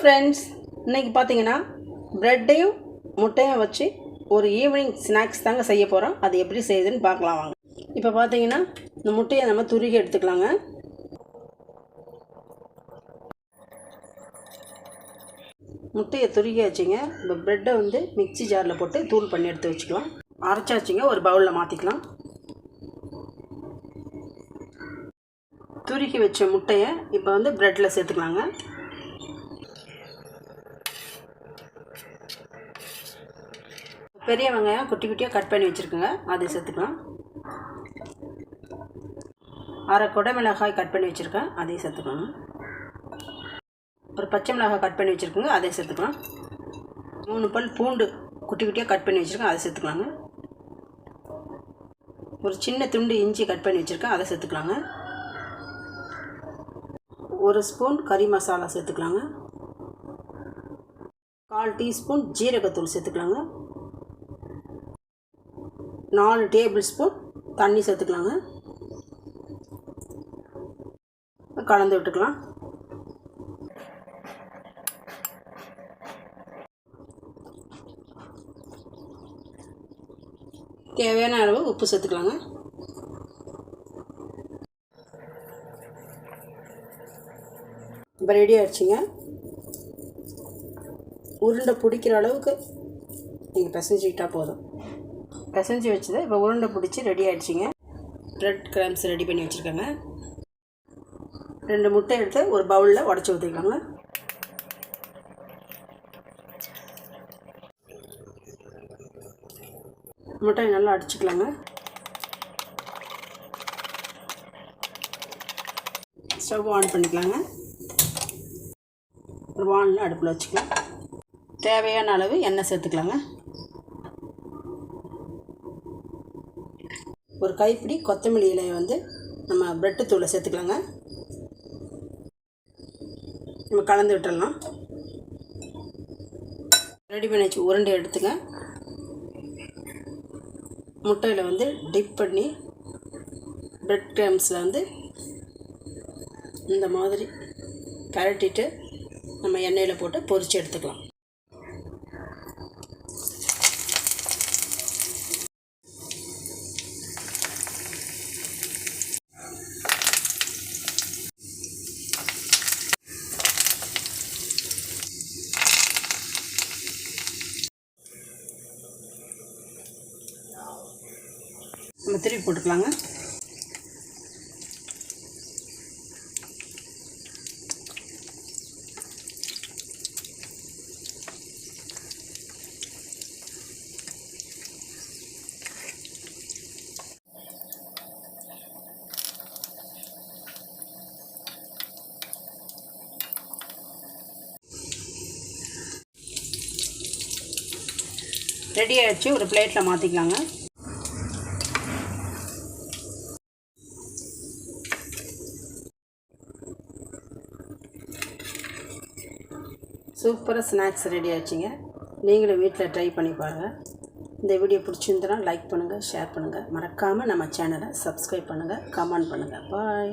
Friends இன்றைக்கி பார்த்தீங்கன்னா ப்ரெட்டையும் முட்டையும் வச்சு ஒரு ஈவினிங் ஸ்நாக்ஸ் தாங்க செய்ய போகிறோம் அது எப்படி செய்யுதுன்னு பார்க்கலாம் வாங்க. இப்போ பார்த்தீங்கன்னா இந்த முட்டையை நம்ம துருகி எடுத்துக்கலாங்க. முட்டையை துருகி வச்சுங்க இப்போ ப்ரெட்டை வந்து மிக்ஸி ஜாரில் போட்டு தூள் பண்ணி எடுத்து வச்சுக்கலாம். அரைச்சாச்சுங்க ஒரு பவுலில் மாற்றிக்கலாம் துருக்கி வச்ச முட்டையை இப்போ வந்து ப்ரெட்டில் சேர்த்துக்கலாங்க. பெரிய வெங்காயம் குட்டி குட்டியாக கட் பண்ணி வச்சுருக்குங்க. அதை சேர்த்துக்கலாம். அரை கொடை மிளகாய் கட் பண்ணி வச்சுருக்கேன். அதையும் சேர்த்துக்கோங்க ஒரு பச்சை மிளகாய் கட் பண்ணி வச்சுருக்குங்க. அதையும் சேர்த்துக்கலாம். மூணு பல் பூண்டு குட்டி குட்டியாக கட் பண்ணி வச்சுருக்கேன். அதை சேர்த்துக்கலாங்க. ஒரு சின்ன துண்டு இஞ்சி கட் பண்ணி வச்சுருக்கேன். அதை சேர்த்துக்கலாங்க. ஒரு ஸ்பூன் கறி மசாலா சேர்த்துக்கலாங்க. கால் டீஸ்பூன் ஜீரகத்தூள் சேர்த்துக்கலாங்க. நாலு டேபிள் ஸ்பூன் தண்ணி சேர்த்துக்கலாங்க. கலந்து விட்டுக்கலாம். தேவையான அளவு உப்பு சேர்த்துக்கலாங்க. இப்போ ரெடி ஆகிடுச்சிங்க உருண்டை பிடிக்கிற அளவுக்கு நீங்கள் பிசைஞ்சிக்கிட்டால் போதும். பிசைஞ்சு வச்சதை. இப்போ உருண்டை பிடிச்சி ரெடி ஆயிடுச்சுங்க. ப்ரெட் கிராம்ஸ் ரெடி பண்ணி வச்சுருக்கேங்க. ரெண்டு முட்டை எடுத்து ஒரு பவுலில் உடச்சி ஊற்றிக்கலாங்க முட்டையை நல்லா அடிச்சுக்கலாங்க. ஸ்டவ் ஆன் பண்ணிக்கலாங்க. ஒரு வானில் அடுப்பில் வச்சுக்கலாம். தேவையான அளவு எண்ணெய் சேர்த்துக்கலாங்க. ஒரு கைப்பிடி கொத்தமல்லி இலையை வந்து நம்ம ப்ரெட்டு தூளை சேர்த்துக்கலாங்க. நம்ம கலந்து விட்டுடலாம் ரெடி பண்ணி வச்சு உருண்டை எடுத்துங்க முட்டையில் வந்து டிப் பண்ணி ப்ரெட் கிரம்ஸில் வந்து இந்த மாதிரி கரட்டிட்டு நம்ம எண்ணெயில் போட்டு பொரித்து எடுத்துக்கலாம். நம்ம திருப்பி போட்டுக்கலாங்க. ரெடி ஆகிடுச்சு ஒரு பிளேட்டில் மாற்றிக்கலாங்க சூப்பராக ஸ்நாக்ஸ் ரெடி ஆச்சுங்க நீங்களும் வீட்டில் ட்ரை பண்ணி பாருங்கள் இந்த வீடியோ பிடிச்சிருந்தனா லைக் பண்ணுங்கள் ஷேர் பண்ணுங்கள் மறக்காமல் நம்ம சேனலை சப்ஸ்கிரைப் பண்ணுங்கள் கமெண்ட் பண்ணுங்கள் பாய்